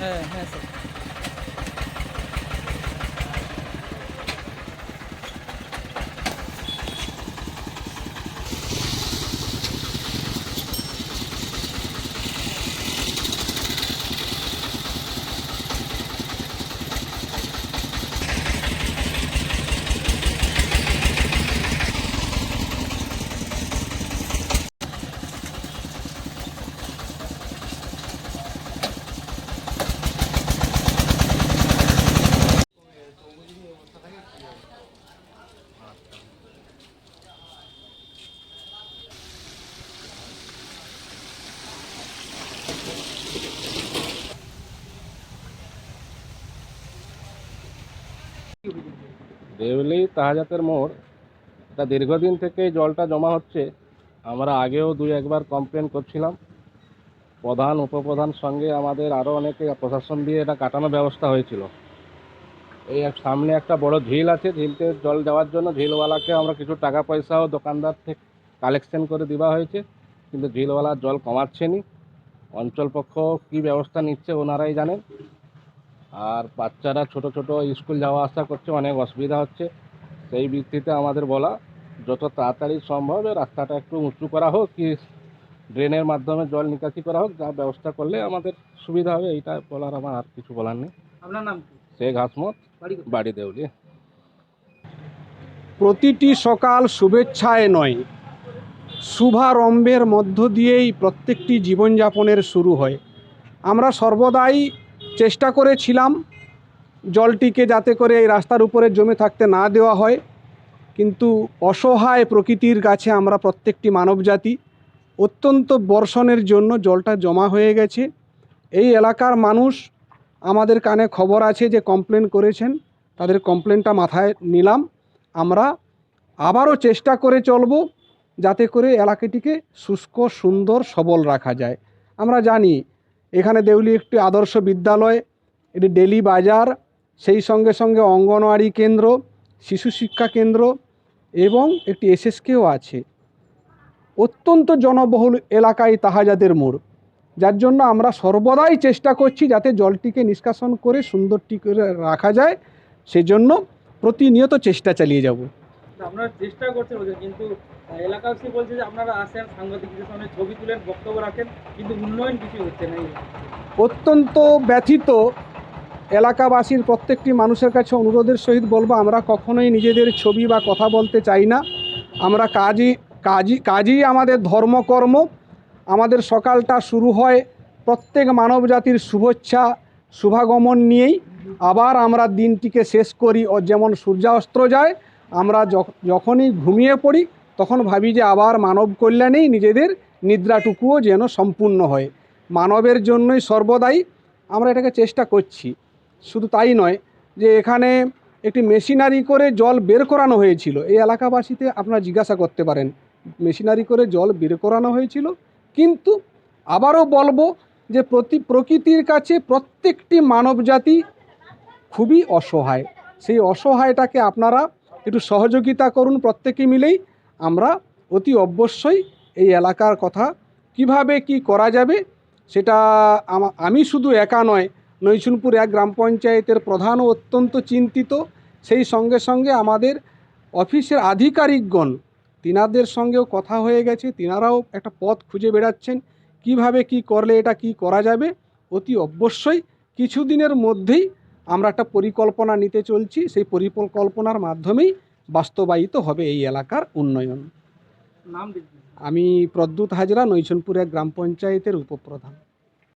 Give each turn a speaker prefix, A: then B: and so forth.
A: হ্যাঁ হ্যাঁ স্যার
B: দেউলি তাহাজাতের মোড়। এটা দীর্ঘদিন থেকেই জলটা জমা হচ্ছে। আমরা আগেও দুই একবার কমপ্লেন করছিলাম। প্রধান, উপপ্রধান সঙ্গে আমাদের আরও অনেকে প্রশাসন দিয়ে এটা কাটানোর ব্যবস্থা হয়েছিল। এই সামনে একটা বড় ঝিল আছে। ঝিলতে জল দেওয়ার জন্য ঝিলওয়ালাকে আমরা কিছু টাকা পয়সাও দোকানদার থেকে কালেকশন করে দেওয়া হয়েছে। কিন্তু ঝিলওয়ালা জল কমাচ্ছেনি। অঞ্চল পক্ষ কী ব্যবস্থা নিচ্ছে ওনারাই জানেন। আর বাচ্চারা ছোট ছোট স্কুল যাওয়া আসা করছে অনেক অসুবিধা হচ্ছে। সেই ভিত্তিতে আমাদের বলা যত তাড়াতাড়ি সম্ভব রাস্তাটা একটু উঁচু করা হোক কি ড্রেনের মাধ্যমে জল নিকাশি করা হোক যা ব্যবস্থা করলে আমাদের সুবিধা হবে এইটা বলার আমার আর কিছু বলার নেই।
A: আপনার নাম কি?
B: শেখ হাসমত
A: বাড়ি কোথায়?
B: বাড়ি দেউলি।
C: প্রতিটি সকাল শুভেচ্ছায় নয় শুভারম্ভের মধ্য দিয়েই প্রত্যেকটি জীবনযাপনের শুরু হয়। আমরা সর্বদাই চেষ্টা করেছিলাম জলটিকে যাতে করে এই রাস্তার উপরে জমে থাকতে না দেওয়া হয়, কিন্তু অসহায় প্রকৃতির কাছে আমরা প্রত্যেকটি মানবজাতি অত্যন্ত বর্ষণের জন্য জলটা জমা হয়ে গেছে। এই এলাকার মানুষ আমাদের কানে খবর আছে যে কমপ্লেন করেছেন, তাদের কমপ্লেনটা মাথায় নিলাম। আমরা আবারও চেষ্টা করে চলব যাতে করে এলাকাটিকে শুষ্ক, সুন্দর, সবল রাখা যায়। আমরা জানি এখানে দেউলি একটি আদর্শ বিদ্যালয়, এটি ডেলি বাজার, সেই সঙ্গে সঙ্গে অঙ্গনওয়াড়ি কেন্দ্র, শিশু শিক্ষা কেন্দ্র এবং একটি এসএসকেও আছে। অত্যন্ত জনবহুল এলাকায় তাহাজাদের মোড়, যার জন্য আমরা সর্বদাই চেষ্টা করছি যাতে জলটিকে নিষ্কাশন করে, সুন্দরটি করে রাখা যায়। সেজন্য প্রতিনিয়ত চেষ্টা চালিয়ে যাব।
A: আপনারা চেষ্টা করছেন ওদের কিন্তু এলাকাবাসী বলছে যে আপনারা আসেন, সাংবাদিকদের সামনে ছবি তুলেন, বক্তব্য রাখেন, কিন্তু উন্নয়ন কিছু হচ্ছে না
C: অত্যন্ত ব্যথিত এলাকাবাসীর প্রত্যেকটি মানুষের কাছে অনুরোধের সহিত বলব, আমরা কখনোই নিজেদের ছবি বা কথা বলতে চাই না। আমরা কাজই কাজই কাজই আমাদের ধর্মকর্ম। আমাদের সকালটা শুরু হয় প্রত্যেক মানব জাতির শুভেচ্ছা, শুভাগমন নিয়েই। আবার আমরা দিনটিকে শেষ করি, ও যেমন সূর্যাস্ত যায় আমরা যখ- যখনই ঘুমিয়ে পড়ি, তখন ভাবি যে আবার মানব কল্যাণেই নিজেদের নিদ্রাটুকুও যেন সম্পূর্ণ হয়। মানবের জন্যই সর্বদাই আমরা এটাকে চেষ্টা করছি। শুধু তাই নয় যে এখানে একটি মেশিনারি করে জল বের করানো হয়েছিল। এই এলাকাবাসীতে আপনারা জিজ্ঞাসা করতে পারেন, মেশিনারি করে জল বের করানো হয়েছিল? কিন্তু আবারও বলব যে প্রতি, প্রকৃতির কাছে প্রত্যেকটি মানবজাতি খুবই অসহায়। সেই অসহায়টাকে আপনারা একটু সহযোগিতা করুন প্রত্যেকে মিলেই। আমরা অতি অবশ্যই এই এলাকার কথা কীভাবে কি করা যাবে সেটা আমি শুধু একা নয় নৈশুনপুর এক গ্রাম পঞ্চায়েতের প্রধানও অত্যন্ত চিন্তিত। সেই সঙ্গে সঙ্গে আমাদের অফিসের আধিকারিকগণ, তিনাদের সঙ্গেও কথা হয়ে গেছে, তিনারাও একটা পথ খুঁজে বেড়াচ্ছেন, কীভাবে কি করলে এটা কি করা যাবে? অতি অবশ্যই কিছুদিনের মধ্যেই আমরা একটা পরিকল্পনা নিতে চলছি সেই পরিকল্পনার মাধ্যমেই বাস্তবায়িত হবে এই এলাকার উন্নয়ন। আমি প্রদ্যুৎ হাজরা নৈশনপুর এক গ্রাম পঞ্চায়েতের উপপ্রধান।